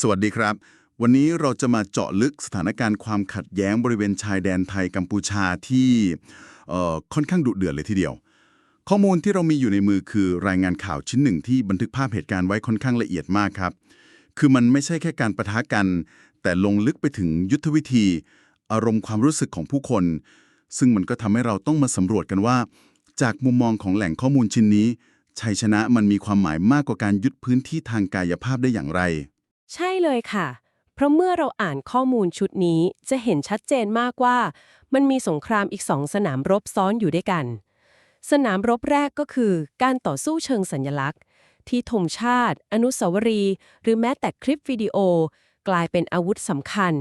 สวัสดีครับ วันนี้เราจะมาเจาะลึกสถานการณ์ความขัดแย้งบริเวณชายแดนไทยกัมพูชาที่ค่อนข้างดุเดือดเลยทีเดียว ข้อมูลที่เรามีอยู่ในมือคือรายงานข่าวชิ้นหนึ่งที่บันทึกภาพเหตุการณ์ไว้ค่อนข้างละเอียดมากครับ คือมันไม่ใช่แค่การประทะกัน แต่ลงลึกไปถึงยุทธวิธี อารมณ์ความรู้สึกของผู้คน ซึ่งมันก็ทำให้เราต้องมาสำรวจกันว่า จากมุมมองของแหล่งข้อมูลชิ้นนี้ชัยชนะมันมีความหมายมากกว่าการยึดพื้นที่ทางกายภาพได้อย่างไร ใช่เลยค่ะ เพราะเมื่อเราอ่านข้อมูลชุดนี้จะเห็นชัดเจนมากว่า มันมีสงครามอีกสองสนามรบซ้อนอยู่ด้วยกัน สนามรบแรกก็คือ การต่อสู้เชิงสัญลักษณ์ ที่ธงชาติ อนุสาวรีย์หรือแม้แต่คลิปวิดีโอ กลายเป็นอาวุธสำคัญ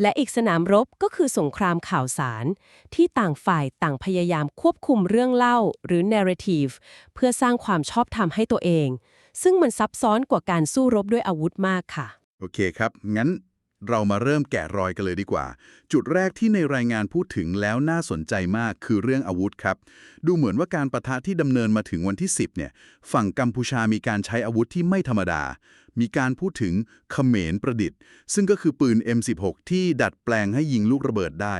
และอีกสนามรบก็คือสงครามข่าวสาร ที่ต่างฝ่ายต่างพยายามควบคุมเรื่องเล่าหรือ narrative เพื่อสร้างความชอบธรรมให้ตัวเอง ซึ่งมันซับซ้อนกว่าการสู้รบด้วยอาวุธมากค่ะ โอเคครับ งั้นเรามาเริ่มแกะรอยกันเลยดีกว่า จุดแรกที่ในรายงานพูดถึงแล้วน่าสนใจมากคือเรื่องอาวุธครับ ดูเหมือนว่าการประทะที่ดำเนินมาถึงวันที่ 10 เนี่ย ฝั่งกัมพูชามีการใช้อาวุธที่ไม่ธรรมดา มีการพูดถึงเขมรประดิษฐ์ ซึ่งก็คือปืน M16 ที่ดัดแปลงให้ยิงลูกระเบิดได้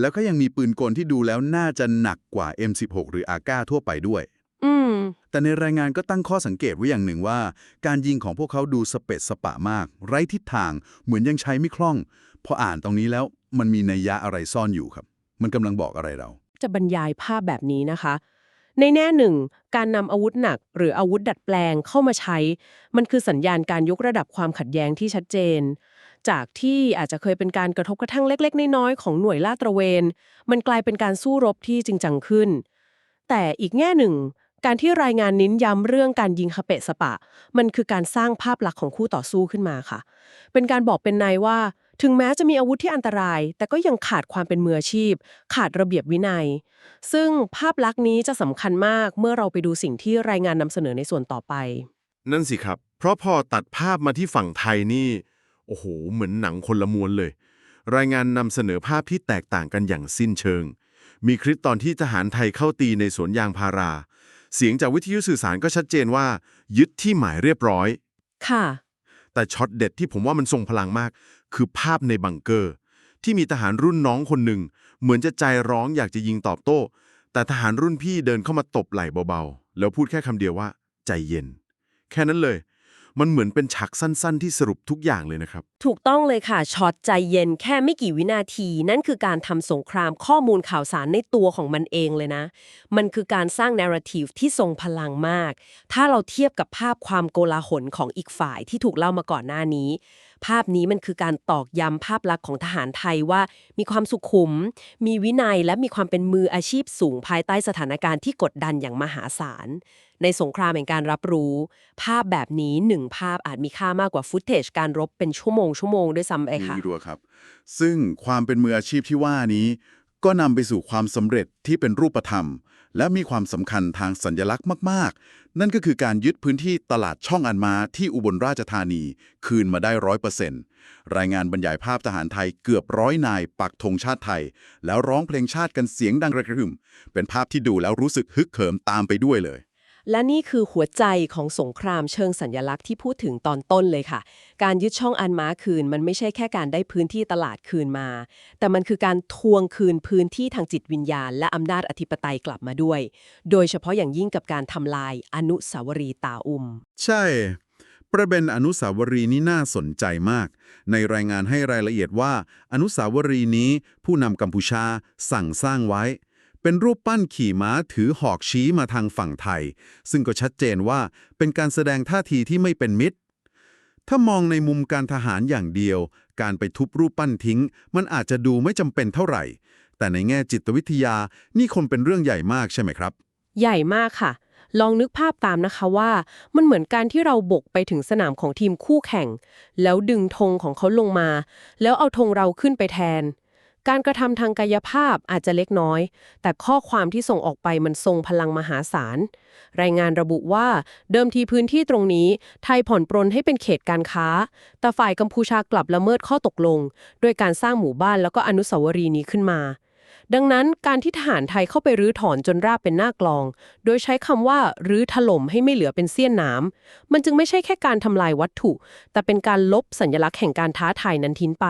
แล้วก็ยังมีปืนกลที่ดูแล้วน่าจะหนักกว่า M16 หรืออาก้าทั่วไปด้วย อืม แต่ในรายงานก็ตั้งข้อสังเกตไว้อย่างหนึ่งว่า การยิงของพวกเขาดูสเปะสปะมาก ไร้ทิศทาง เหมือนยังใช้ไม่คล่อง พออ่านตรงนี้แล้วมันมีนัยยะอะไรซ่อนอยู่ครับ มันกำลังบอกอะไรเรา จะบรรยายภาพแบบนี้นะคะ ในแน่หนึ่ง การนำอาวุธหนัก หรืออาวุธดัดแปลงเข้ามาใช้ มันคือสัญญาณการยกระดับความขัดแย้งที่ชัดเจน จากที่อาจจะเคยเป็นการกระทบกระทั่งเล็ก ๆ น้อยๆของหน่วยลาดตระเวน มันกลายเป็นการสู้รบที่จริงจังขึ้น แต่อีกแง่หนึ่ง การที่รายงานนิ้นย้ำเรื่องการยิงขเปะสปะ มันคือการสร้างภาพลักษณ์ของคู่ต่อสู้ขึ้นมาค่ะ เป็นการบอกเป็นในว่า ถึงแม้จะมีอาวุธที่อันตราย แต่ก็ยังขาดความเป็นมืออาชีพ ขาดระเบียบวินัย ซึ่งภาพลักษณ์นี้จะสำคัญมากเมื่อเราไปดูสิ่งที่รายงานนำเสนอในส่วนต่อไป นั่นสิครับ เพราะพอตัดภาพมาที่ฝั่งไทยนี่ โอ้โห เหมือนหนังคนละมวลเลย รายงานนำเสนอภาพที่แตกต่างกันอย่างสิ้นเชิง มีคลิปตอนที่ทหารไทยเข้าตีในสวนยางพารา เสียงจากวิทยุสื่อสารก็ชัดเจนว่า ยึดที่หมายเรียบร้อย ค่ะ แต่ช็อตเด็ดที่ผมว่ามันทรงพลังมาก คือภาพในบังเกอร์ ที่มีทหารรุ่นน้องคนหนึ่ง เหมือนจะใจร้องอยากจะยิงตอบโต้ แต่ทหารรุ่นพี่เดินเข้ามาตบไหล่เบาๆ แล้วพูดแค่คำเดียวว่า ใจเย็น แค่นั้นเลย มันเหมือนเป็นฉากสั้นๆ ที่สรุปทุกอย่างเลยนะครับ ถูกต้องเลยค่ะช็อตใจเย็นแค่ไม่กี่วินาที นั่นคือการทำสงครามข้อมูลข่าวสารในตัวของมันเองเลยนะ มันคือการสร้างนาราทีฟที่ทรงพลังมาก ถ้าเราเทียบกับภาพความโกลาหลของอีกฝ่ายที่ถูกเล่ามาก่อนหน้านี้ภาพนี้มันคือการตอกย้ำภาพลักษณ์ของทหารไทยว่า มีความสุขุม มีวินัยและมีความเป็นมืออาชีพสูงภายใต้สถานการณ์ที่กดดันอย่างมหาศาล ในสงครามแห่งการรับรู้ ภาพแบบนี้หนึ่งภาพอาจมีค่ามากกว่าฟุตเทจการรบเป็นชั่วโมงชั่วโมงด้วยซ้ำไปค่ะมีรัวครับ ซึ่งความเป็นมืออาชีพที่ว่านี้ ก็นำไปสู่ความสำเร็จที่เป็นรูปธรรม และมีความสำคัญทางสัญลักษณ์มาก นั่นก็คือการยึดพื้นที่ตลาดช่องอันมาที่อุบลราชธานี คืนมาได้ร้อยเปอร์เซ็นต์รายงานบรรยายภาพทหารไทยเกือบร้อยนาย ปักธงชาติไทย แล้วร้องเพลงชาติกันเสียงดังกระหึ่ม เป็นภาพที่ดูแล้วรู้สึกฮึกเหิมตามไปด้วยเลย และนี่คือหัวใจของสงครามเชิงสัญญลักษณ์ที่พูดถึงตอนต้นเลยค่ะ การยึดช่องอันม้าคืน มันไม่ใช่แค่การได้พื้นที่ตลาดคืนมา แต่มันคือการทวงคืนพื้นที่ทางจิตวิญญาณ และอำนาจอธิปไตยกลับมาด้วย โดยเฉพาะอย่างยิ่งกับการทำลายอนุสาวรีย์ตาอุม ใช่ ประเด็นอนุสาวรีย์นี้น่าสนใจมาก ในรายงานให้รายละเอียดว่า อนุสาวรีย์นี้ผู้นำกัมพูชาสั่งสร้างไว้ เป็นรูปปั้นขี่ม้าถือหอกชี้มาทางฝั่งไทย ซึ่งก็ชัดเจนว่าเป็นการแสดงท่าทีที่ไม่เป็นมิตร ถ้ามองในมุมการทหารอย่างเดียว การไปทุบรูปปั้นทิ้ง มันอาจจะดูไม่จำเป็นเท่าไหร่ แต่ในแง่จิตวิทยานี่คงเป็นเรื่องใหญ่มากใช่ไหมครับ ใหญ่มากค่ะ ลองนึกภาพตามนะคะว่า มันเหมือนการที่เราบกไปถึงสนามของทีมคู่แข่ง แล้วดึงธงของเขาลงมา แล้วเอาธงเราขึ้นไปแทน การกระทำทางกายภาพอาจจะเล็กน้อย แต่ข้อความที่ส่งออกไปมันทรงพลังมหาศาล รายงานระบุว่าเดิมทีพื้นที่ตรงนี้ ไทยผ่อนปรนให้เป็นเขตการค้า แต่ฝ่ายกัมพูชากลับละเมิดข้อตกลง ด้วยการสร้างหมู่บ้านแล้วก็อนุสาวรีย์นี้ขึ้นมา ดังนั้นการที่ทหารไทยเข้าไปรื้อถอนจนราบเป็นหน้ากลอง โดยใช้คำว่ารื้อถล่มให้ไม่เหลือเป็นเสี้ยนน้ำมันจึงไม่ใช่แค่การทำลายวัตถุ แต่เป็นการลบสัญลักษณ์แห่งการท้าทายนั้นทิ้งไป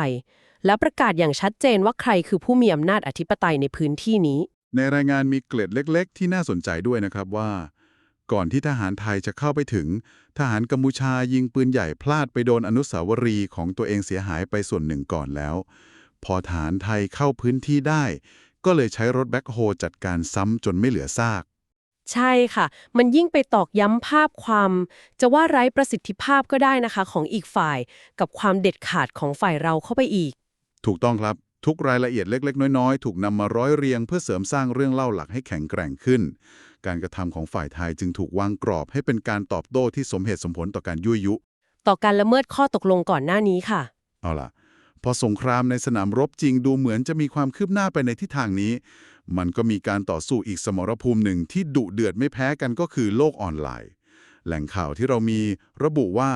และประกาศอย่างชัดเจนว่าใครคือผู้มีอำนาจอธิปไตยในพื้นที่นี้ ในรายงานมีเกล็ดเล็ก ๆ ที่น่าสนใจด้วยนะครับว่า ก่อนที่ทหารไทยจะเข้าไปถึง ทหารกัมพูชายิงปืนใหญ่พลาดไปโดนอนุสาวรีย์ของตัวเองเสียหายไปส่วนหนึ่งก่อนแล้ว พอทหารไทยเข้าพื้นที่ได้ ก็เลยใช้รถแบ็คโฮจัดการซ้ำจนไม่เหลือซากใช่ค่ะ มันยิ่งไปตอกย้ำภาพความ จะว่าไร้ประสิทธิภาพก็ได้นะคะของอีกฝ่าย กับความเด็ดขาดของฝ่ายเราเข้าไปอีก ถูกต้องครับทุกรายละเอียดเล็ก ๆ น้อย ๆ ถูกนำมาร้อยเรียง เพื่อเสริมสร้างเรื่องเล่าหลักให้แข็งแกร่งขึ้น การกระทำของฝ่ายไทยจึงถูกวางกรอบให้เป็นการตอบโต้ที่สมเหตุสมผลต่อการยั่วยุ ต่อการละเมิดข้อตกลงก่อนหน้านี้ค่ะ เอาล่ะ พอสงครามในสนามรบจริงดูเหมือนจะมีความคืบหน้าไปในทิศทางนี้ มันก็มีการต่อสู้อีกสมรภูมิหนึ่งที่ดุเดือดไม่แพ้กันก็คือโลกออนไลน์ แหล่งข่าวที่เรามีระบุว่า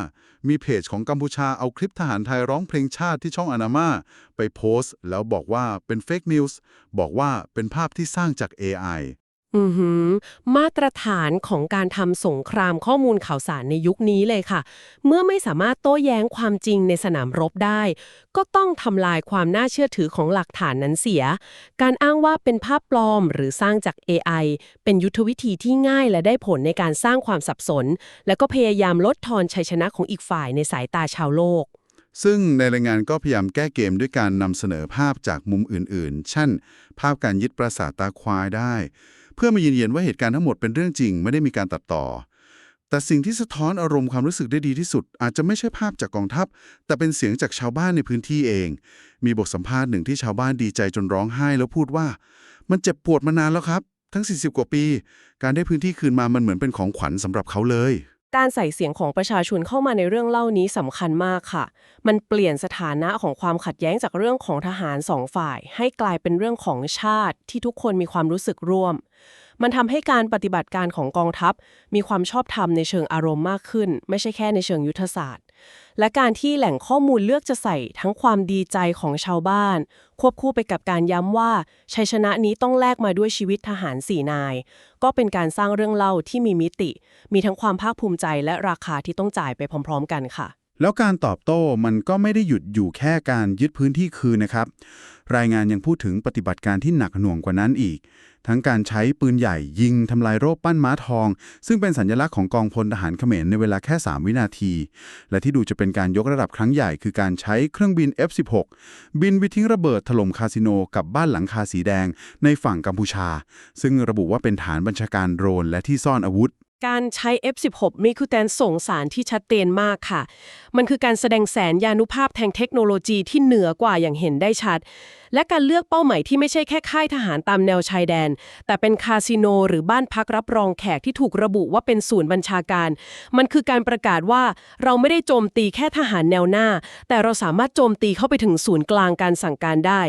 มีเพจของกัมพูชาเอาคลิปทหารไทยร้องเพลงชาติที่ช่องอนามาไปโพสต์ แล้วบอกว่าเป็นเฟกนิวส์บอกว่าเป็นภาพที่สร้างจาก AI อือหือมาตรฐานของการทำสงครามข้อมูลข่าวสารในยุคนี้เลยค่ะ เมื่อไม่สามารถโต้แย้งความจริงในสนามรบได้ ก็ต้องทำลายความน่าเชื่อถือของหลักฐานนั้นเสีย การอ้างว่าเป็นภาพปลอมหรือสร้างจาก AI เป็นยุทธวิธีที่ง่ายและได้ผลในการสร้างความสับสน และก็พยายามลดทอนชัยชนะของอีกฝ่ายในสายตาชาวโลกซึ่งในรายงานก็พยายามแก้เกมด้วยการนำเสนอภาพจากมุมอื่นๆ เช่น ภาพการยึดปราสาทตาควายได้ เพื่อมายืนยันว่าเหตุการณ์ทั้งหมดเป็นเรื่องจริง ไม่ได้มีการตัดต่อ แต่สิ่งที่สะท้อนอารมณ์ความรู้สึกได้ดีที่สุด อาจจะไม่ใช่ภาพจากกองทัพ แต่เป็นเสียงจากชาวบ้านในพื้นที่เอง มีบทสัมภาษณ์หนึ่งที่ชาวบ้านดีใจจนร้องไห้แล้วพูดว่า มันเจ็บปวดมานานแล้วครับ ทั้ง 40 กว่าปี การได้พื้นที่คืนมามันเหมือนเป็นของขวัญสำหรับเขาเลย การใส่เสียงของประชาชนเข้ามาในเรื่องเล่านี้สำคัญมากค่ะ มันเปลี่ยนสถานะของความขัดแย้งจากเรื่องของทหารสองฝ่าย ให้กลายเป็นเรื่องของชาติที่ทุกคนมีความรู้สึกร่วม มันทำให้การปฏิบัติการของกองทัพ มีความชอบธรรมในเชิงอารมณ์มากขึ้น ไม่ใช่แค่ในเชิงยุทธศาสตร์ และการที่แหล่งข้อมูลเลือกจะใส่ทั้งความดีใจของชาวบ้าน ควบคู่ไปกับการย้ำว่า ชัยชนะนี้ต้องแลกมาด้วยชีวิตทหารสี่นาย ก็เป็นการสร้างเรื่องเล่าที่มีมิติ มีทั้งความภาคภูมิใจและราคาที่ต้องจ่ายไปพร้อม ๆ กันค่ะ แล้วการตอบโต้มันก็ไม่ได้หยุดอยู่แค่การยึดพื้นที่คืนนะครับ รายงานยังพูดถึงปฏิบัติการที่หนักหน่วงกว่านั้นอีก ทั้งการใช้ปืนใหญ่ยิงทำลายโรคปั้นม้าทอง ซึ่งเป็นสัญลักษณ์ของกองพลทหารเขมรในเวลาแค่ 3 วินาที และที่ดูจะเป็นการยกระดับครั้งใหญ่คือการใช้เครื่องบิน F-16 บินไปทิ้งระเบิดถล่มคาสิโนกับบ้านหลังคาสีแดงในฝั่งกัมพูชา ซึ่งระบุว่าเป็นฐานบัญชาการโดรนและที่ซ่อนอาวุธ การใช้ F16 มีคือแตนส่งสารที่ชัดเจนมากค่ะ มันคือการแสดงแสนยานุภาพทางเทคโนโลยีที่เหนือกว่าอย่างเห็นได้ชัด และการเลือกเป้าหมายที่ไม่ใช่แค่ค่ายทหารตามแนวชายแดน แต่เป็นคาสิโนหรือบ้านพักรับรองแขกที่ถูกระบุว่าเป็นศูนย์บัญชาการ มันคือการประกาศว่าเราไม่ได้โจมตีแค่ทหารแนวหน้า แต่เราสามารถโจมตีเข้าไปถึงศูนย์กลางการสั่งการได้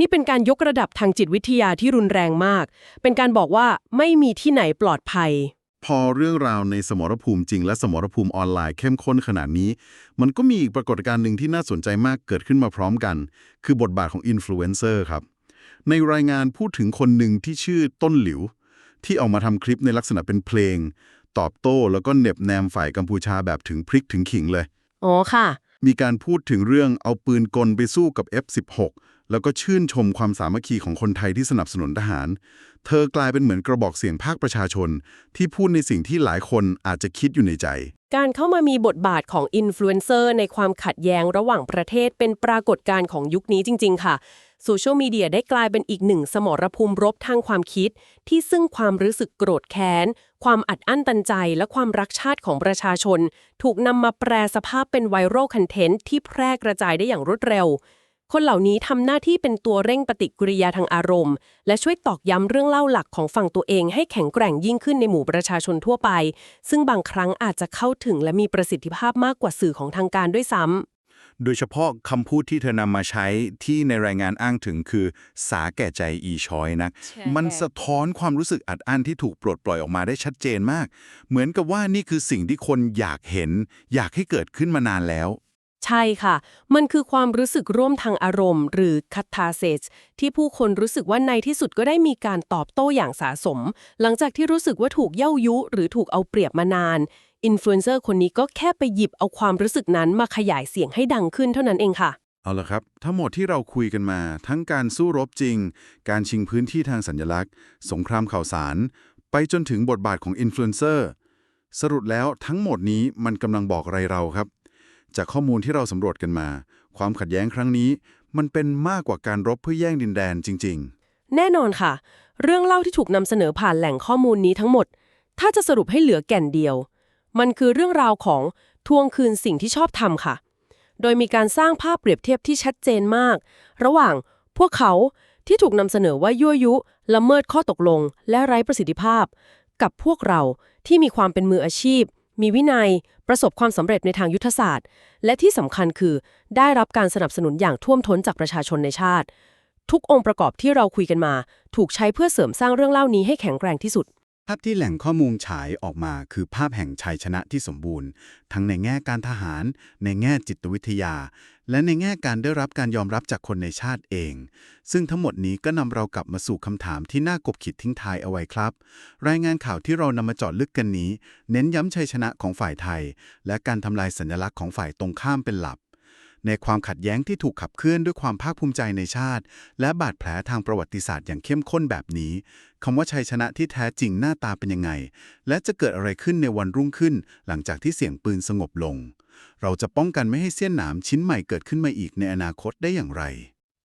นี่เป็นการยกระดับทางจิตวิทยาที่รุนแรงมาก เป็นการบอกว่าไม่มีที่ไหนปลอดภัย พอเรื่องราวในสมรภูมิจริงและสมรภูมิออนไลน์เข้มข้นขนาดนี้ มันก็มีอีกปรากฏการณ์หนึ่งที่น่าสนใจมากเกิดขึ้นมาพร้อมกัน คือบทบาทของอินฟลูเอนเซอร์ครับ ในรายงานพูดถึงคนหนึ่งที่ชื่อต้นหลิว ที่ออกมาทำคลิปในลักษณะเป็นเพลง ตอบโต้แล้วก็เหน็บแนมฝ่ายกัมพูชาแบบถึงพริกถึงขิงเลย อ๋อค่ะ มีการพูดถึงเรื่องเอาปืนกลไปสู้กับ F16 แล้วก็ชื่นชมความสามัคคีของคนไทยที่สนับสนุนทหาร เธอกลายเป็นเหมือนกระบอกเสียงภาคประชาชน ที่พูดในสิ่งที่หลายคนอาจจะคิดอยู่ในใจ การเข้ามามีบทบาทของอินฟลูเอนเซอร์ในความขัดแย้งระหว่างประเทศเป็นปรากฏการณ์ของยุคนี้จริง ๆ ค่ะโซเชียลมีเดียได้กลายเป็นอีกหนึ่งสมรภูมิรบทางความคิด ที่ซึ่งความรู้สึกโกรธแค้น ความอัดอั้นตันใจ และความรักชาติของประชาชน ถูกนำมาแปลสภาพเป็นไวรัลคอนเทนต์ที่แพร่กระจายได้อย่างรวดเร็ว คนเหล่านี้ทำหน้าที่เป็นตัวเร่งปฏิกิริยาทางอารมณ์ และช่วยตอกย้ำเรื่องเล่าหลักของฝั่งตัวเองให้แข็งแกร่งยิ่งขึ้นในหมู่ประชาชนทั่วไป ซึ่งบางครั้งอาจจะเข้าถึงและมีประสิทธิภาพมากกว่าสื่อของทางการด้วยซ้ำโดยเฉพาะคำพูดที่เธอนำมาใช้ที่ในรายงานอ้างถึงคือ สาแก่ใจอีชอยนะใช่มันสะท้อนความรู้สึกอัดอั้นที่ถูกปลดปล่อยออกมาได้ชัดเจนมาก เหมือนกับว่านี่คือสิ่งที่คนอยากเห็น อยากให้เกิดขึ้นมานานแล้ว ใช่ค่ะ มันคือความรู้สึกร่วมทางอารมณ์ หรือคัตทาเซสที่ผู้คนรู้สึกว่าในที่สุดก็ได้มีการตอบโต้อย่างสาสม หลังจากที่รู้สึกว่าถูกเย้ายุ หรือถูกเอาเปรียบมานาน อินฟลูเอนเซอร์คนนี้ก็แค่ไปหยิบเอาความรู้สึกนั้นมาขยายเสียงให้ดังขึ้นเท่านั้นเองค่ะ เอาละครับ ทั้งหมดที่เราคุยกันมา ทั้งการสู้รบจริง การชิงพื้นที่ทางสัญลักษณ์ สงครามข่าวสาร ไปจนถึงบทบาทของอินฟลูเอนเซอร์สรุปแล้วทั้งหมดนี้มันกำลังบอกอะไรเราครับ จากข้อมูลที่เราสำรวจกันมา ความขัดแย้งครั้งนี้ มันเป็นมากกว่าการรบเพื่อแย่งดินแดนจริง ๆ แน่นอนค่ะ เรื่องเล่าที่ถูกนำเสนอผ่านแหล่งข้อมูลนี้ทั้งหมด ถ้าจะสรุปให้เหลือแก่นเดียว มันคือเรื่องราวของทวงคืนสิ่งที่ชอบทำค่ะ โดยมีการสร้างภาพเปรียบเทียบที่ชัดเจนมาก ระหว่างพวกเขาที่ถูกนำเสนอว่ายั่วยุ ละเมิดข้อตกลง และไร้ประสิทธิภาพ กับพวกเราที่มีความเป็นมืออาชีพ มีวินัย ประสบความสำเร็จในทางยุทธศาสตร์ และที่สำคัญคือ ได้รับการสนับสนุนอย่างท่วมท้นจากประชาชนในชาติ ทุกองค์ประกอบที่เราคุยกันมา ถูกใช้เพื่อเสริมสร้างเรื่องเล่านี้ให้แข็งแกร่งที่สุด ภาพที่แหล่งข้อมูลฉายออกมาคือภาพแห่งชัยชนะที่สมบูรณ์ ทั้งในแง่การทหาร ในแง่จิตวิทยา และในแง่การได้รับการยอมรับจากคนในชาติเอง ซึ่งทั้งหมดนี้ก็นำเรากลับมาสู่คำถามที่น่ากบขิดทิ้งทายเอาไว้ครับ รายงานข่าวที่เรานำมาเจาะลึกกันนี้ เน้นย้ำชัยชนะของฝ่ายไทย และการทำลายสัญลักษณ์ของฝ่ายตรงข้ามเป็นหลัก ในความขัดแย้งที่ถูกขับเคลื่อนด้วยความภาคภูมิใจในชาติ และบาดแผลทางประวัติศาสตร์อย่างเข้มข้นแบบนี้คำว่าชัยชนะที่แท้จริงหน้าตาเป็นยังไง และจะเกิดอะไรขึ้นในวันรุ่งขึ้น หลังจากที่เสียงปืนสงบลง เราจะป้องกันไม่ให้เสี้ยนหนามชิ้นใหม่เกิดขึ้นมาอีกในอนาคตได้อย่างไร